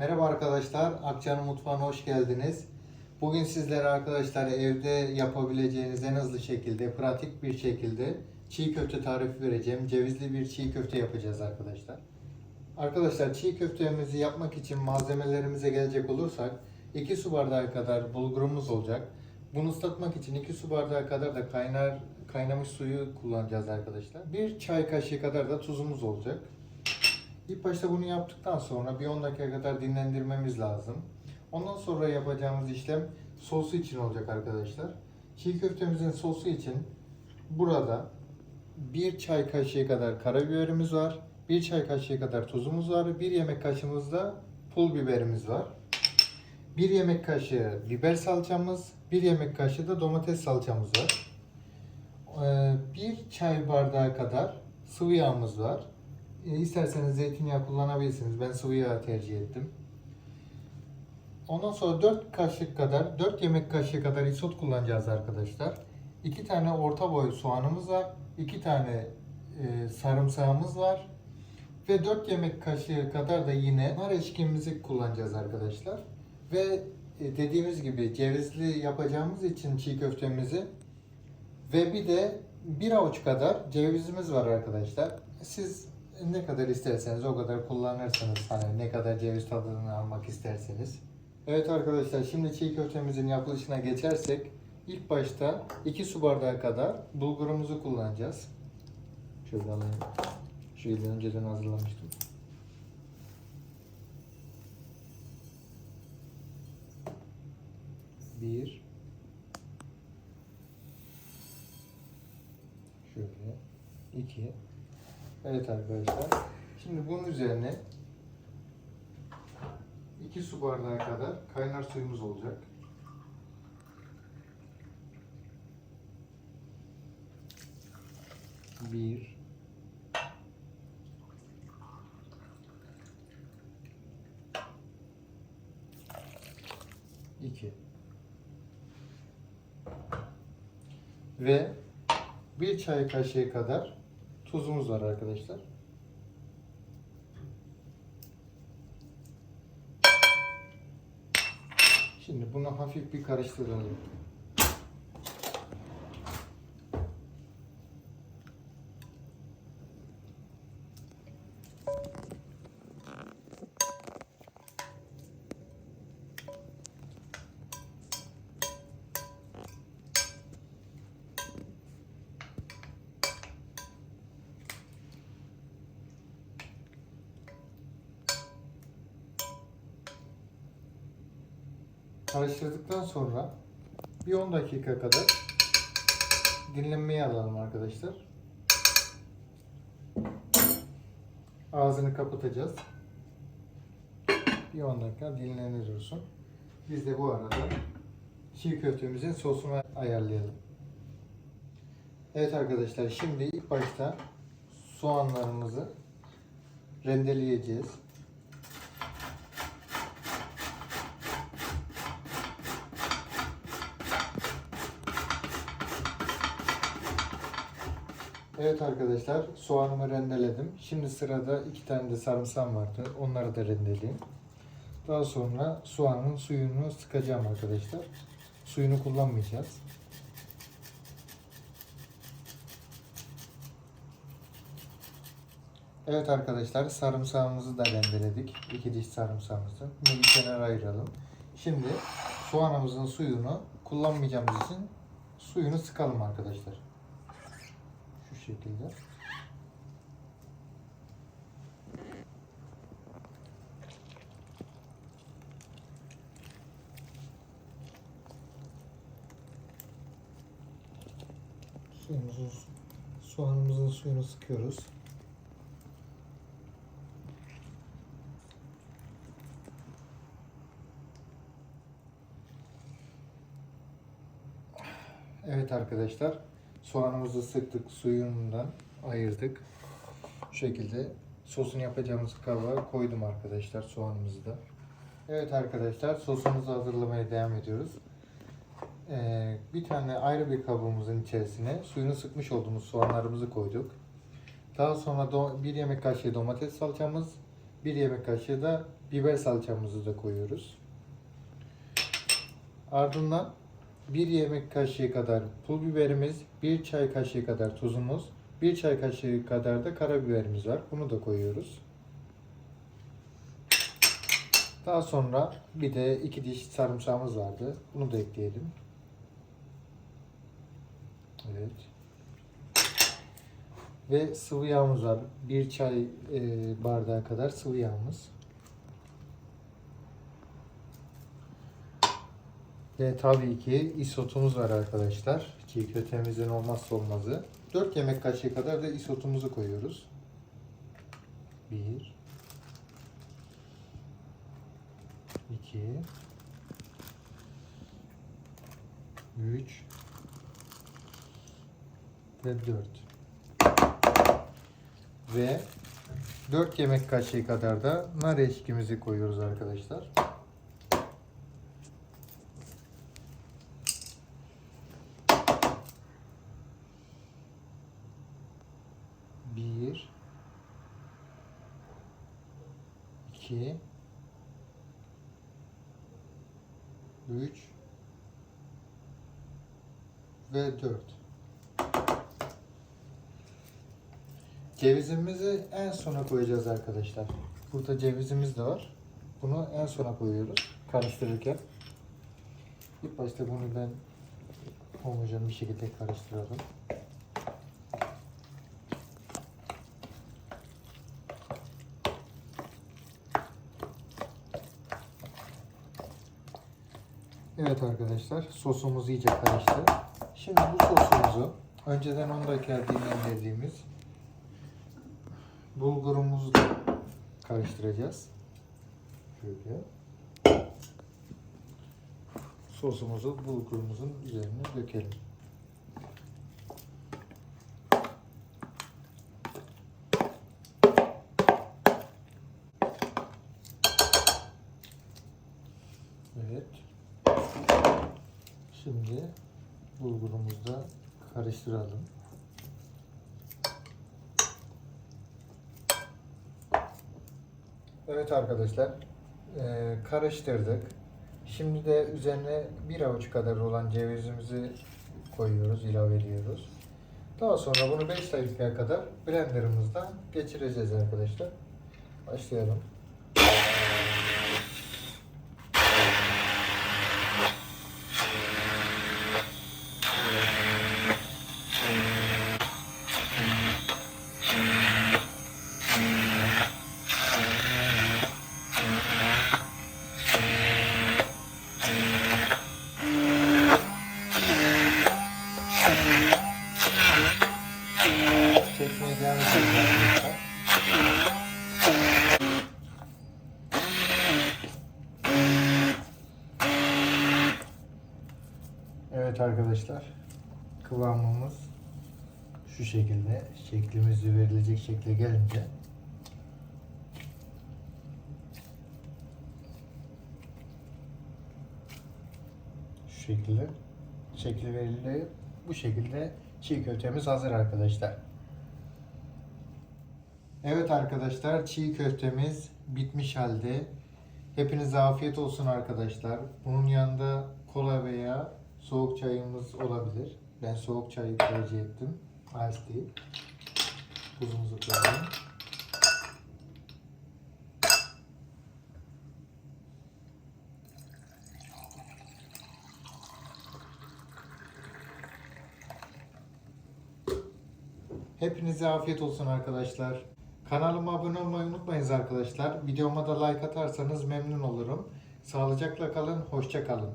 Merhaba arkadaşlar, Akçanın Mutfağı'na hoş geldiniz. Bugün sizlere arkadaşlar evde yapabileceğiniz en hızlı şekilde, pratik bir şekilde çiğ köfte tarifi vereceğim. Cevizli bir çiğ köfte yapacağız arkadaşlar. Arkadaşlar çiğ köftemizi yapmak için malzemelerimize gelecek olursak 2 su bardağı kadar bulgurumuz olacak. Bunu ıslatmak için 2 su bardağı kadar da kaynar kaynamış suyu kullanacağız arkadaşlar. 1 çay kaşığı kadar da tuzumuz olacak. İlk başta bunu yaptıktan sonra bir 10 dakika kadar dinlendirmemiz lazım. Ondan sonra yapacağımız işlem sosu için olacak arkadaşlar. Çiğ köftemizin sosu için burada bir çay kaşığı kadar karabiberimiz var. Bir çay kaşığı kadar tuzumuz var. Bir yemek kaşığımız da pul biberimiz var. Bir yemek kaşığı biber salçamız, bir yemek kaşığı da domates salçamız var. Ee, Bir çay bardağı kadar sıvı yağımız var. E, İsterseniz zeytinyağı kullanabilirsiniz. Ben sıvı yağ tercih ettim. Ondan sonra 4 kaşık kadar, 4 yemek kaşığı kadar isot kullanacağız arkadaşlar. 2 tane orta boy soğanımız var. 2 tane e, sarımsağımız var. Ve 4 yemek kaşığı kadar da yine nar eşkimizi kullanacağız arkadaşlar. Ve e, dediğimiz gibi cevizli yapacağımız için çiğ köftemizi ve bir de bir avuç kadar cevizimiz var arkadaşlar. Siz ne kadar isterseniz o kadar kullanırsınız. Hani ne kadar ceviz tadını almak isterseniz. Evet arkadaşlar şimdi çiğ köftemizin yapılışına geçersek ilk başta 2 su bardağı kadar bulgurumuzu kullanacağız. Şöyle alayım. Şöyle önceden hazırlamıştım. Bir. Şöyle. iki. Evet arkadaşlar. Şimdi bunun üzerine 2 su bardağı kadar kaynar suyumuz olacak. Bir. iki. Ve bir çay kaşığı kadar tuzumuz var arkadaşlar. Şimdi bunu hafif bir karıştıralım. Karıştırdıktan sonra bir 10 dakika kadar dinlenmeye alalım arkadaşlar. Ağzını kapatacağız. Bir 10 dakika dinlenir dursun. Biz de bu arada çiğ köftemizin sosunu ayarlayalım. Evet arkadaşlar şimdi ilk başta soğanlarımızı rendeleyeceğiz. Evet arkadaşlar soğanımı rendeledim. Şimdi sırada iki tane de sarımsağım vardı. Onları da rendeleyeyim. Daha sonra soğanın suyunu sıkacağım arkadaşlar. Suyunu kullanmayacağız. Evet arkadaşlar sarımsağımızı da rendeledik. İki diş sarımsağımızı. Bunu bir kenara ayıralım. Şimdi soğanımızın suyunu kullanmayacağımız için suyunu sıkalım arkadaşlar. Şu şekilde. Suyumuzu, soğanımızın suyunu sıkıyoruz. Evet arkadaşlar, soğanımızı sıktık, suyundan ayırdık. Şu şekilde sosunu yapacağımız kaba koydum arkadaşlar soğanımızı da. Evet arkadaşlar, sosumuzu hazırlamaya devam ediyoruz. Ee, bir tane ayrı bir kabımızın içerisine suyunu sıkmış olduğumuz soğanlarımızı koyduk. Daha sonra do- bir yemek kaşığı domates salçamız, bir yemek kaşığı da biber salçamızı da koyuyoruz. Ardından 1 yemek kaşığı kadar pul biberimiz, 1 çay kaşığı kadar tuzumuz, 1 çay kaşığı kadar da karabiberimiz var. Bunu da koyuyoruz. Daha sonra bir de 2 diş sarımsağımız vardı. Bunu da ekleyelim. Evet. Ve sıvı yağımız var. 1 çay e, bardağı kadar sıvı yağımız. Ve tabii ki isotumuz var arkadaşlar. Çiğ köftemizin olmazsa olmazı. 4 yemek kaşığı kadar da isotumuzu koyuyoruz. 1 2 3 ve 4 ve 4 yemek kaşığı kadar da nar eşkimizi koyuyoruz arkadaşlar. 2 3 ve 4 Cevizimizi en sona koyacağız arkadaşlar. Burada cevizimiz de var. Bunu en sona koyuyoruz karıştırırken. İlk başta bunu ben homojen bir şekilde karıştıralım. Evet arkadaşlar sosumuz iyice karıştı. Şimdi bu sosumuzu önceden 10 dakika dinlendirdiğimiz bulgurumuzu da karıştıracağız. Şöyle. Sosumuzu bulgurumuzun üzerine dökelim. Evet. Şimdi bulgurumuzu da karıştıralım. Evet arkadaşlar eee, karıştırdık. Şimdi de üzerine bir avuç kadar olan cevizimizi koyuyoruz, ilave ediyoruz. Daha sonra bunu 5 dakikaya kadar blenderımızdan geçireceğiz arkadaşlar. Başlayalım. Çekmeye devam edeceğiz arkadaşlar. Evet arkadaşlar kıvamımız şu şekilde şeklimizi verilecek şekle gelince şu şekilde şekli verildi bu şekilde çiğ köftemiz hazır arkadaşlar. Evet arkadaşlar çiğ köftemiz bitmiş halde. Hepinize afiyet olsun arkadaşlar. Bunun yanında kola veya soğuk çayımız olabilir. Ben soğuk çayı tercih ettim. Ice tea. Tuzumuzu koyalım. Hepinize afiyet olsun arkadaşlar. Kanalıma abone olmayı unutmayınız arkadaşlar. Videoma da like atarsanız memnun olurum. Sağlıcakla kalın, hoşça kalın.